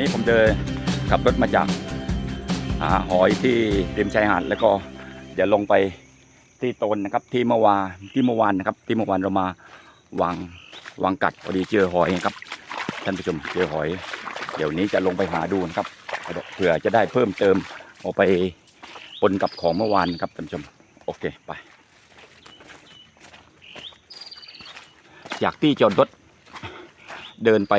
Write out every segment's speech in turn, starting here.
นนี้ผมเดินขับรถมาจากหาหอยที่ริมชายหาดแล้วก็เดี๋ยวลงไปที่โตนนะครับที่เมื่อวานที่เมื่อวานนะครับ ที่เมื่อวานเรามาวางวางกัดพอดีเจอหอยนะครับ ท่านผู้ชมเจอหอย เดี๋ยวนี้จะลงไปหาดูนะครับเผื่อจะได้เพิ่มเติมเอาไปปนกับของเมื่อวานครับท่านผู้ชมโอเคไป จากที่จอดรถเดินไป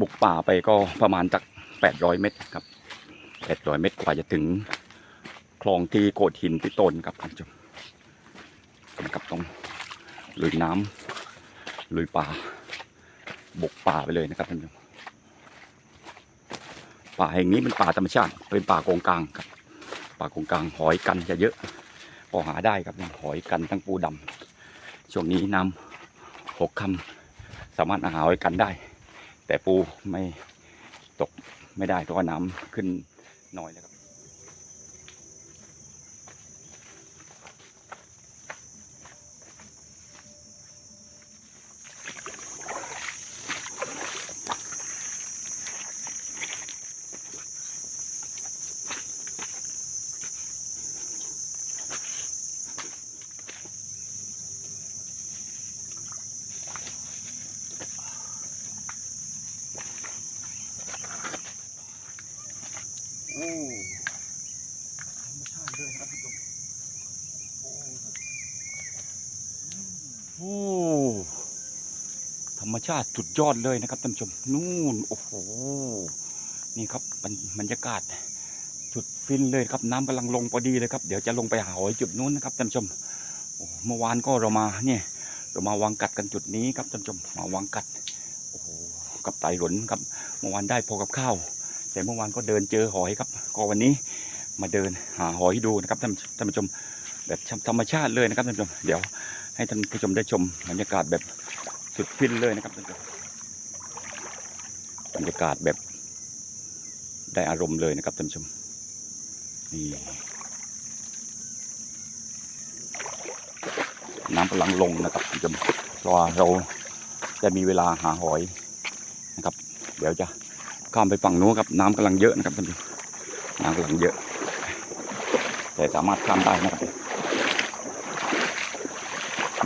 บุกป่าไปก็ประมาณจาก800เมตรครับ800เมตรกว่าจะถึงคลองที่โกดหินที่ตนครับท่านผู้ชมนะครับต้องลุยน้ำลุยป่า บุกป่าไปเลยนะครับท่านผู้ชมป่าแห่งนี้เป็นป่าธรรมชาติ เป็นป่าโกงกลางครับป่าโกงกลางหอยกันจะเยอะพอหาได้ครับหอยกันทั้งปูดำช่วงนี้น้ำหกคำสามารถหาหอยกันได้ แต่ปูไม่ตกไม่ได้เพราะว่าน้ำขึ้นน้อยแล้วครับ โอ้ธรรมชาติเลยนะครับทุกคนโอ้ธรรมชาติสุดยอดเลยนะครับท่านผู้ชมนู่นโอ้โหนี่ครับบรรบรยากาศจุดฟินเลยครับน้ำกำลังลงพอดีเลยครับ เดี๋ยวจะลงไปหาหอยจุดนู้นนะครับท่านผู้ชมเมื่อวานก็เรามาเนี่ยเรามาวางกัดกันจุดนี้ครับท่านผู้ชมมาวางกัดโอ้โหกับไตหลนครับเมื่อวานได้พอกับข้าว แต่เมื่อวานก็เดินเจอหอยครับ ก็วันนี้มาเดินหาหอยดูนะครับท่านท่านผู้ชมแบบธรรมชาติเลยนะครับท่านผู้ชมเดี๋ยวให้ท่านผู้ชมได้ชมบรรยากาศแบบสุดฟินเลยนะครับท่านผู้ชมบรรยากาศแบบได้อารมณ์เลยนะครับท่านผู้ชมนี่น้ำกำลังลงนะครับท่านผู้ชมเพราะเราจะมีเวลาหาหอยนะครับ เดี๋ยวจะ ข้ามไปฝั่งนู้นครับน้ำกำลังเยอะนะครับท่านผู้ชมน้ำกำลังเยอะ แต่สามารถข้ามได้นะครับ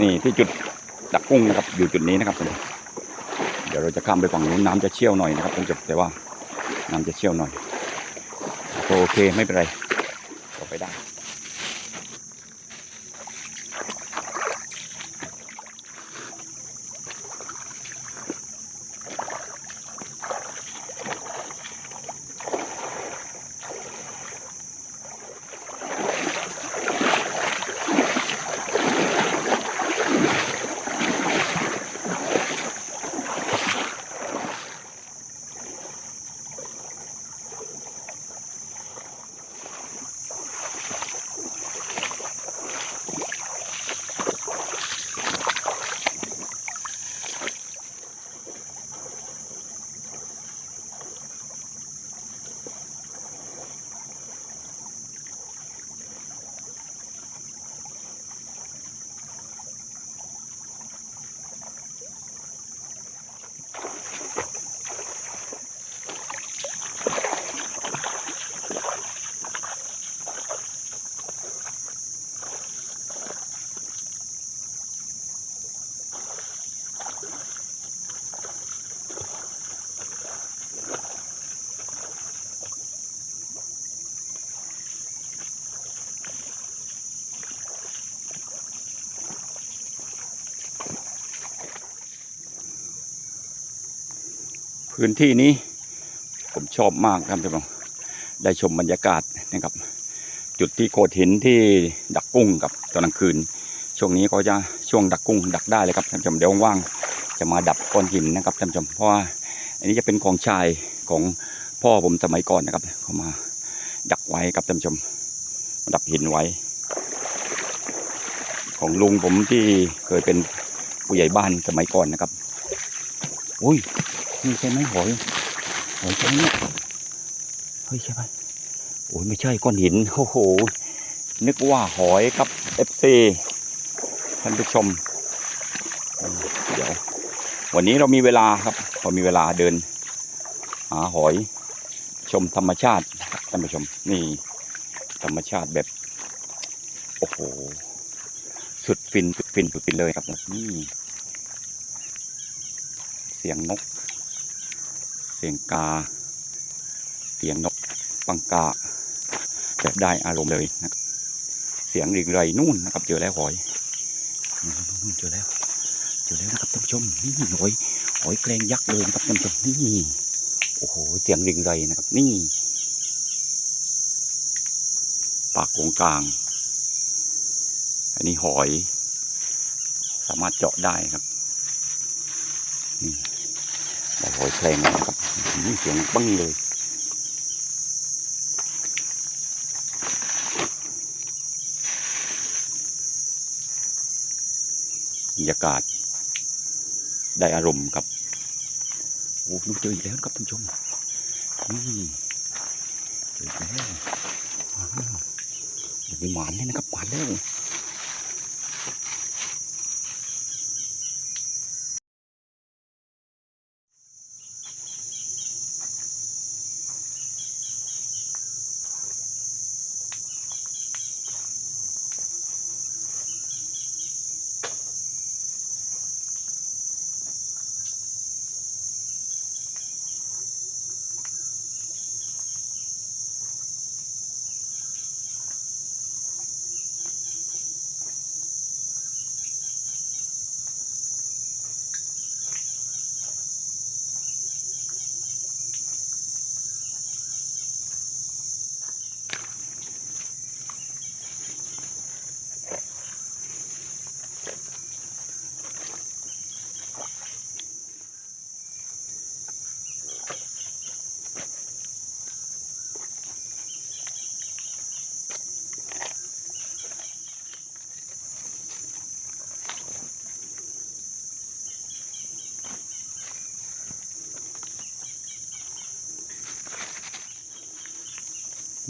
นี่ที่จุดดักกุ้งนะครับ อยู่จุดนี้นะครับท่านผู้ชมเดี๋ยวเราจะข้ามไปฝั่งนู้นน้ำจะเชี่ยวหน่อยนะครับท่านผู้ชมแต่ว่าน้ำจะเชี่ยวหน่อยโอเคไม่เป็นไร พื้นที่นี้ผมชอบมากครับท่านผู้ชมได้ชมบรรยากาศนะครับ จุดที่โขดหินที่ดักกุ้งกับตอนกลางคืน ช่วงนี้ก็จะช่วงดักกุ้ง ดักได้เลยครับท่านผู้ชมเดี๋ยวว่างจะมาดับก้อนหินนะครับท่านผู้ชมเพราะว่าอันนี้จะเป็นของชายของพ่อผมสมัยก่อนนะครับ เขามาดักไว้ครับท่านผู้ชมดับหินไว้ ของลุงผมที่เคยเป็นผู้ใหญ่บ้านสมัยก่อนนะครับ อุ้ย นี่ใช่ไหมหอยหอยใช่ไหมเนี่ยเฮ้ยใช่ไหมโอ้ยไม่ใช่ก้อนหินโอ้โหนึกว่าหอยครับ FC ท่านผู้ชมเดี๋ยววันนี้เรามีเวลาครับเรามีเวลาเดิน หาหอยชมธรรมชาติท่านผู้ชมนี่ธรรมชาติแบบ โอ้โห สุดฟินสุดฟินสุดฟินเลยครับนี่เสียงนก เสียงกา เสียงนกปังกาจะได้อารมณ์เลยนะครับเสียงริงไรนู่นนะครับ เจอแล้วหอยนู่นเจอแล้ว เจอแล้วนะครับท่านผู้ชมนี่หอยหอยแกลงยักษ์เลยนะครับท่านผู้ชมนี่โอ้โหเสียงริงไรนะครับ นี่ปากโกงกลาง อันนี้หอย สามารถเจาะได้ครับนี่ ได้หแครงนะครับเสียงบังเลยบรรยากาศ ได้อารมณ์ครับโอ้ลูเจออีกแล้วครับท่านผู้ชมนี่เจอแล้วอ้าวอย่างนี้หมานเลยนะครับหมานแล้ว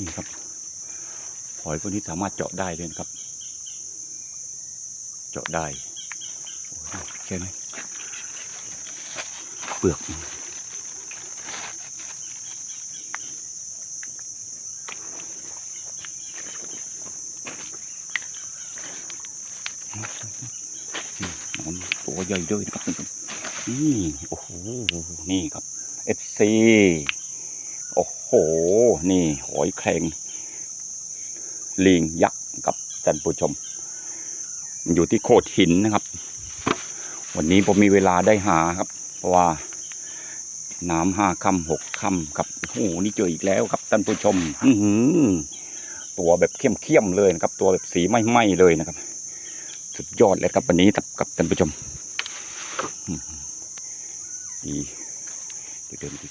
นี่ครับหอยพวกนี้สามารถเจาะได้เลยนะครับ เจาะได้โอ้ยใช่ไหมเปลือกมันตัวใหญ่เลยนะครับนี่โอ้โหนี่ครับ FC โห นี่หอยแครงลิงยักษ์กับท่านผู้ชม มันอยู่ที่โขดหินนะครับ วันนี้ผมมีเวลาได้หาครับ เพราะว่าน้ำห้าค่ำหกค่ำครับโอ้โหนี่เจออีกแล้วครับท่านผู้ชมตัวแบบเข้มๆเลยนะครับ ตัวแบบสีไหม้ๆเลยนะครับ สุดยอดเลยครับวันนี้กับกับท่านผู้ชมดีเดี๋ยวเดินไปดู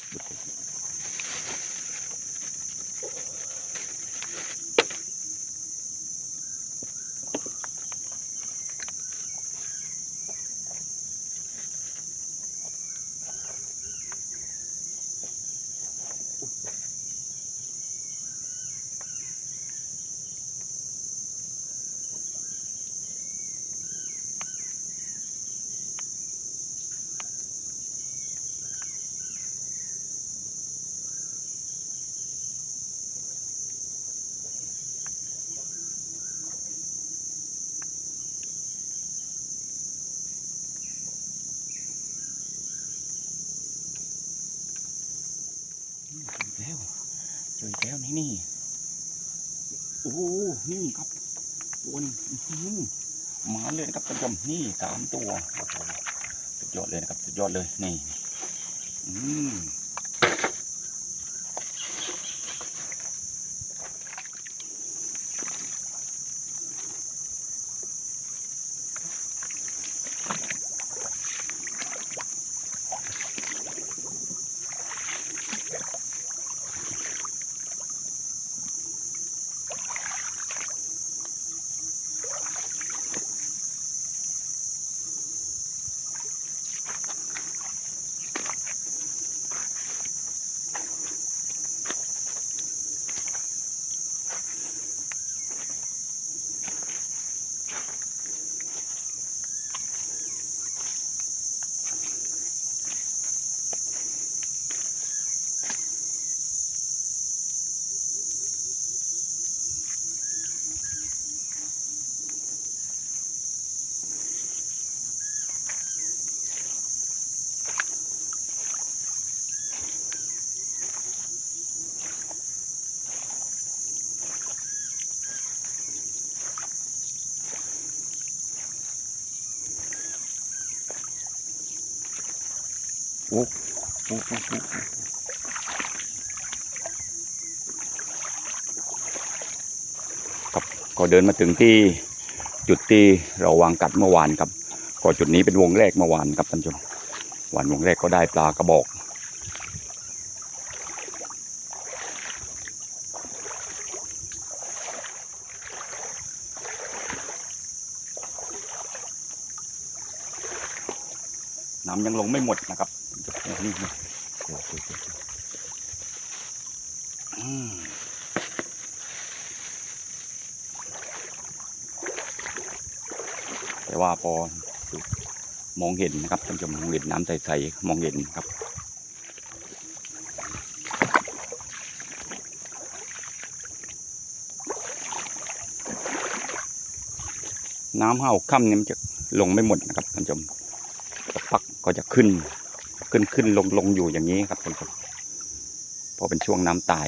เจออีกแล้วเจออีกแล้ว นี่นี่โอ้โหนี่ครับตัวหนึงอื้อหือมาเลยนะครับท่านผู้ชมนี่สามตัวสุดยอดเลยนะครับสุดยอดเลยนี่ อืม ครับก็เดินมาถึงที่จุดที่เราวางกัดเมื่อวานครับ ก็จุดนี้เป็นวงแรกเมื่อวานครับท่านผู้ชมวันวงแรกก็ได้ปลากระบอกน้ำยังลงไม่หมดนะครับ นี่นี่โอ้โหอืมแต่ว่าพอมองเห็นนะครับท่านผู้ชมมองเห็นน้ำใสๆมองเห็นครับน้ำห้าวค่ำเนี่ยมันจะลงไม่หมดนะครับท่านผู้ชมสักพักก็จะขึ้น ขึ้นขึ้นลงลงอยู่อย่างนี้ครับทุกคนเพราะเป็นช่วงน้ำตาย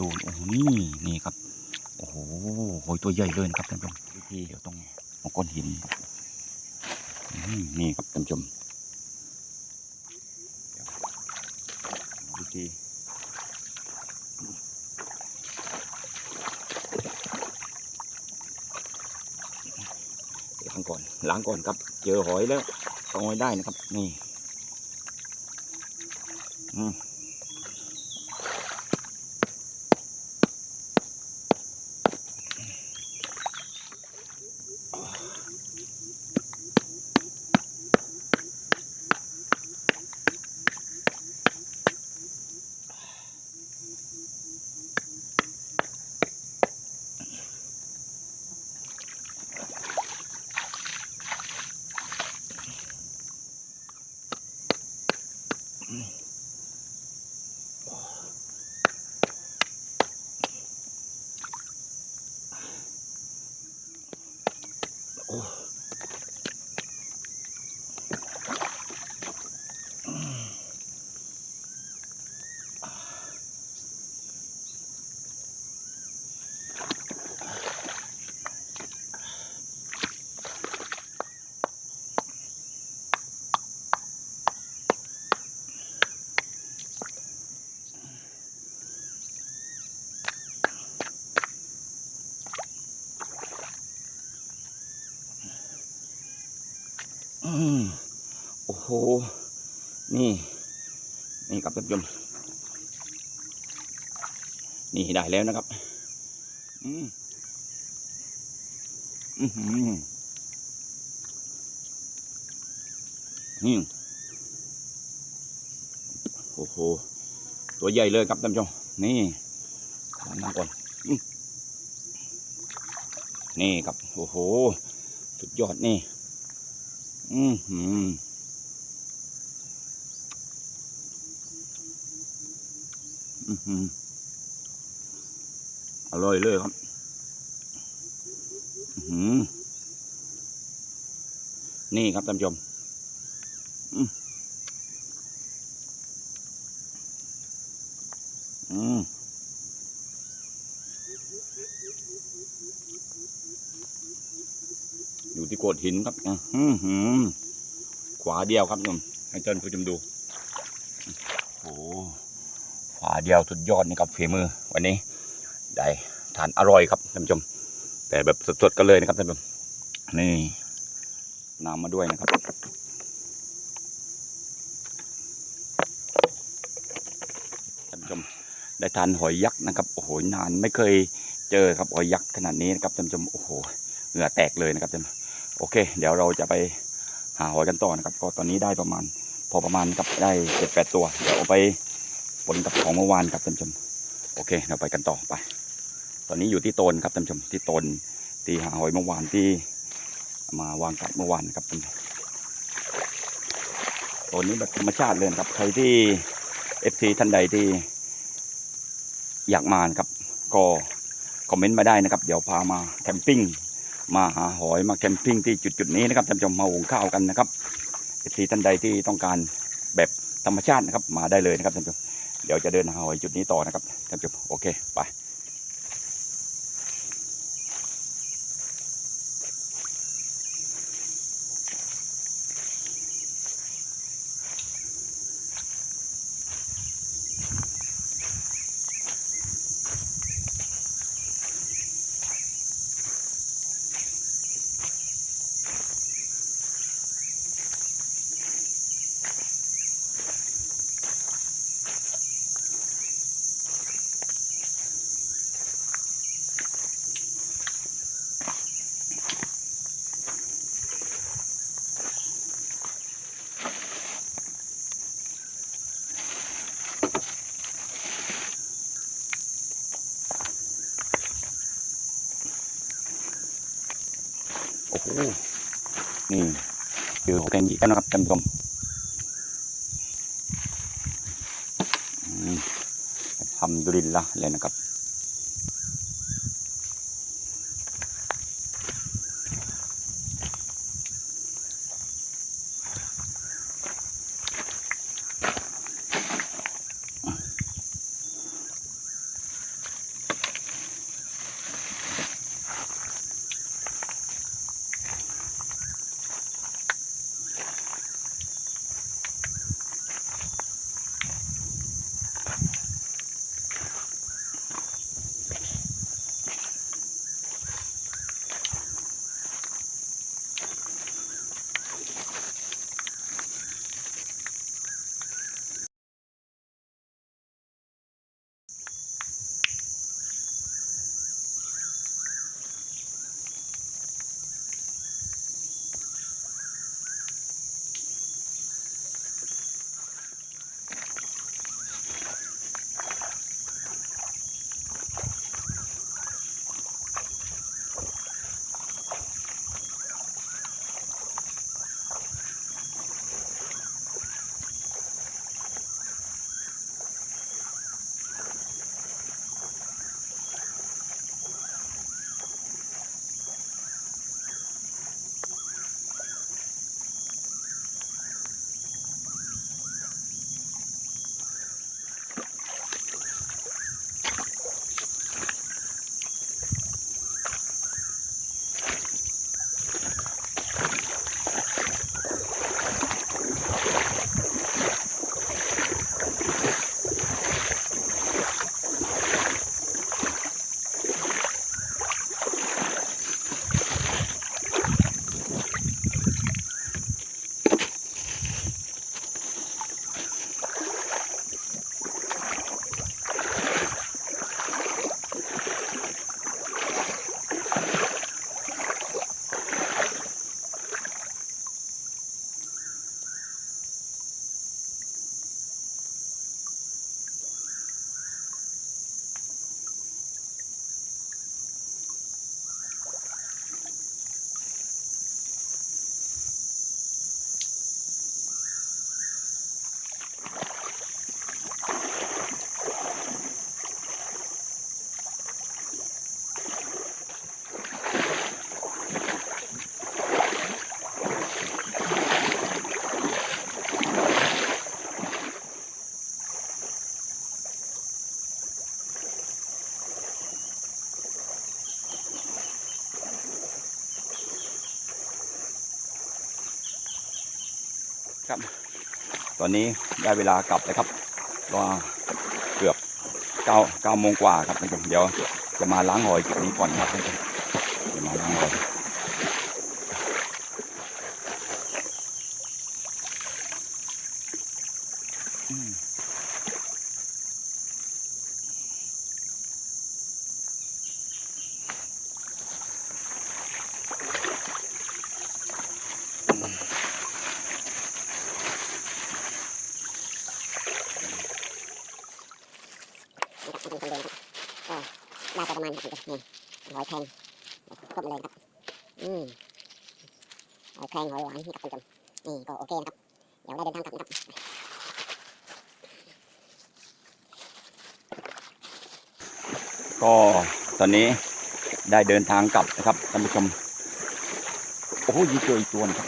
ดูโอ้โหนี่นี่ครับ โอ้โหโหยตัวใหญ่เลยนะครับท่านผู้ชมวิธีเดี๋ยวต้องเอาก้อนหินครับนี่ครับท่านผู้ชมดี๋ยววิธีล้างก่อนล้างก่อนครับ เจอหอยแล้วต้องเอาให้ได้นะครับ นี่ อืม โโอ้โห นี่ นี่ครับท่านผู้ชม นี่ได้แล้วนะครับ อืมอือหือนี่โอ้โห ตัวใหญ่เลยครับท่านผู้ชม นี่วางน้ำก่อน นี่ครับ โอ้โห สุดยอดนี่ อืมอืมอืมอร่อยเลยครับ อืมนี่ครับท่านผู้ชม อยู่ที่โขดหินครับอื้อหือขวาเดียวครับท่านผู้ชมให้ท่านผู้ชมดูโอ้ขวาเดียวสุดยอดนี่ครับฝีมือ วันนี้ ได้ทานอร่อยครับท่านผู้ชม แต่แบบสดๆกันเลยนะครับท่านผู้ชมนี่น้ำมาด้วยนะครับท่านผู้ชมได้ทานหอยยักษ์นะครับโอ้โหนานไม่เคยเจอครับหอยยักษ์ขนาดนี้นะครับท่านผู้ชมโอ้โหเหงื่อแตกเลยนะครับท่านผู้ชม โอเค เดี๋ยวเราจะไปหาหอยกันต่อนะครับ ก็ตอนนี้ได้ประมาณ พอประมาณกับได้เจ็ดแปดตัว เดี๋ยวไปปนกับของเมื่อวานครับท่านผู้ชม โอเค เราไปกันต่อไป ตอนนี้อยู่ที่โตนครับท่านผู้ชม ที่โตนที่หาหอยเมื่อวานที่มาวางกับเมื่อวานครับท่านชมโตนนี้แบบธรรมชาติเลยครับ ใครที่เอฟซีท่านใดที่อยากมานะครับ ก็คอมเมนต์มาได้นะครับ เดี๋ยวพามาแคมปิ้ง มาหาหอยมาแคมปิ้งที่จุดๆนี้นะครับท่านผู้ชมมาหุงข้าวกันนะครับเอฟซีท่านใดที่ต้องการแบบธรรมชาตินะครับมาได้เลยนะครับท่านผู้ชมเดี๋ยวจะเดินหาหอยจุดนี้ต่อนะครับท่านผู้ชมโอเคไป นี่คือหอยแครงหยีกันนะครับท่านผู้ชมทำดุริลละเลยนะครับ ครับ ตอนนี้ได้เวลากลับแล้วครับก็เกือบเก้าเก้าโมงกว่าครับท่านผู้ชมเดี๋ยวจะมาล้างหอยจุดนี้ก่อนครับท่านผู้ชมจะมาล้างหอยอืม นะครับที่เป็นคนเดินครับก็ได้ไปประมาณครับนี่หอยแครงครบมาเลยครับ อืมหอยแครงหอยหวานนี่ครับท่านผู้ชมนี่ก็โอเคนะครับ เดี๋ยวได้เดินทางกลับนะครับ ก็ตอนนี้ได้เดินทางกลับนะครับท่านผู้ชม โอ้โหยีเจออีกตัวนะครับ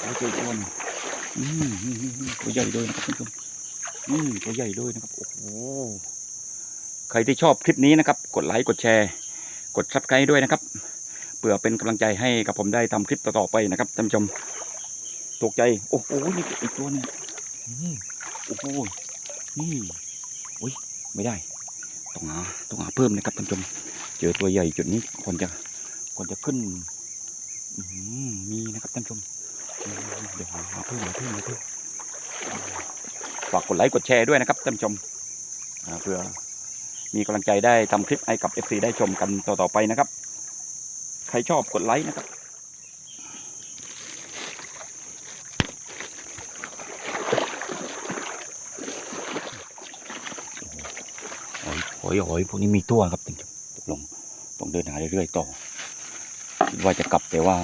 โอ้เจออีกตัวนึงอืมอืมอืมอืมตัวใหญ่ด้วยนะครับท่านผู้ชมอืมตัวใหญ่ด้วยนะครับ โอ้โห ใครที่ชอบคลิปนี้นะครับ กดไลค์ กดแชร์ กดซับสไครต์ด้วยนะครับเพื่อเป็นกำลังใจให้กับผมได้ทำคลิปต่อๆไปนะครับท่านผู้ชม ตกใจ โอ้โห นี่อีกตัวหนึงอืมโอ้โห นี่อุ้ย ไม่ได้ ต้องหาต้องหาเพิ่มนะครับท่านผู้ชม เจอตัวใหญ่จุดนี้ควรจะควรจะขึ้นมีนะครับท่านผู้ชมเดี๋ยวหาเพิ่มหาเพิ่มหาเพิ่มฝากกดไลค์กดแชร์ด้วยนะครับท่านผู้ชมเพื่อมีกำลังใจได้ทำคลิปให้กับ FC ได้ชมกันต่อๆไปนะครับ ใครชอบกดไลค์นะครับ ห อยหอยพวกนี้มีตัวครับท่านผู้ชมตกลงต้องเดินหาเรื่อยๆต่อคิดว่าจะกลับแต่ว่า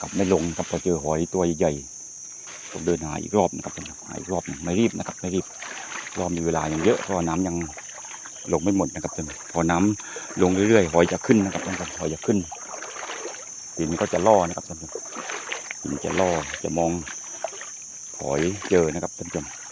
กลับไม่ลงครับพอเจอหอยตัวใหญ่ๆต้องเดินหาอีกรอบนะครับหาอีกรอบนึงไม่รีบนะครับไม่รีบรอบมีเวลายังเยอะเพราะน้ำยังลงไม่หมดนะครับท่านพอน้ำลงเรื่อยๆหอยจะขึ้นนะครับท่านหอยจะขึ้นหินก็จะล่อนะครับท่านผู้ชมหินจะล่อจะมองหอยเจอนะครับท่านผู้ชม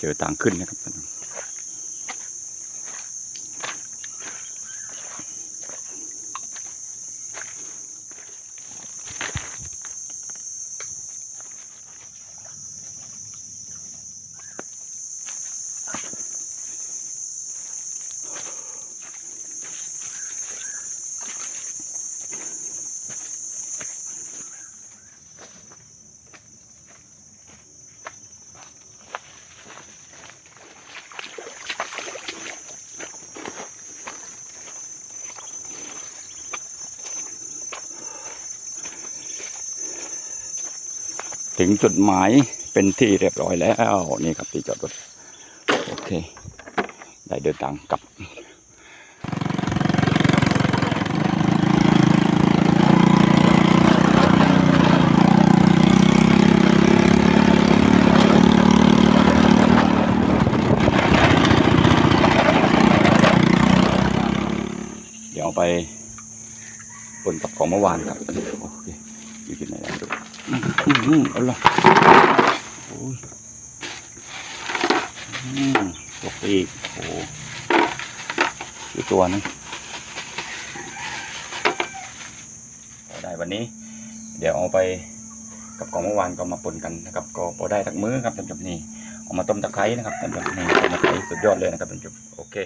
เจอต่างขึ้นนะครับ ถึงจุดหมายเป็นที่เรียบร้อยแล้วนี่ครับที่จอดรถโอเค ได้เดินทางกลับเดี๋ยวไปบนกับของเมื่อวานครับโอเคอยู่ที่ไหนแล้วดู อืมอืมเอาละโอ้ยอืมตกอีกโอ้โหกี่ตัวนะพอได้วันนี้ เดี๋ยวเอาไปกับของเมื่อวานก็มาปนกันนะครับ ก็พอได้ทักมื้อครับท่านผู้ชมนี่เอามาต้มตะไคร้นะครับท่านผู้ชมนี่ต้มตะไคร้สุดยอดเลยนะครับท่านผู้ชมโอเค